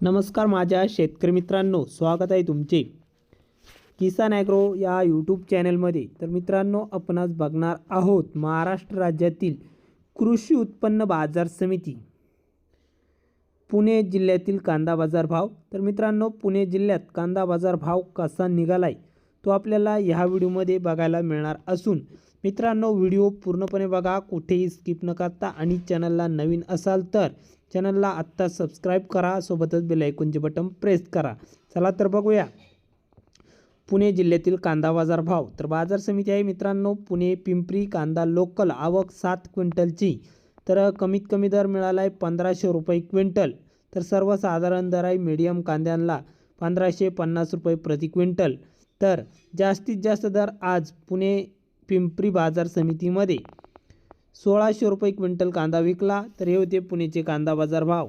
नमस्कार माझ्या शेतकरी मित्रांनो स्वागत आहे तुमचे. किसान ॲग्रो या यूट्यूब चॅनलमध्ये. तर मित्रांनो आपण आज बघणार आहोत महाराष्ट्र राज्यातील कृषी उत्पन्न बाजार समिती. पुणे जिल्ह्यातील कांदा बाजार भाव. तर मित्रांनो पुणे जिल्ह्यात कांदा बाजार भाव कसा निघालाय तो आपल्याला ह्या व्हिडिओमध्ये बघायला मिळणार असून मित्रांनो व्हिडिओ पूर्णपणे बघा कुठेही स्किप न करता. आणि चॅनलला नवीन असाल तर चॅनलला आत्ता सबस्क्राईब करा सोबतच बेलायकूनचे बटन प्रेस करा. चला तर बघूया. पुणे जिल्ह्यातील कांदा बाजार भाव. तर बाजार समिती आहे मित्रांनो पुणे पिंपरी कांदा लोकल आवक सात क्विंटलची. तर कमीत कमी दर मिळाला आहे पंधराशे रुपये क्विंटल. तर सर्वसाधारण दर आहे मीडियम कांद्यांना पंधराशे पन्नास रुपये प्रति क्विंटल. तर जास्तीत जास्त दर आज पुणे पिंपरी बाजार समितीमध्ये सोळाशे रुपये क्विंटल कांदा विकला तर हे होते पुणेचे कांदा बाजार भाव.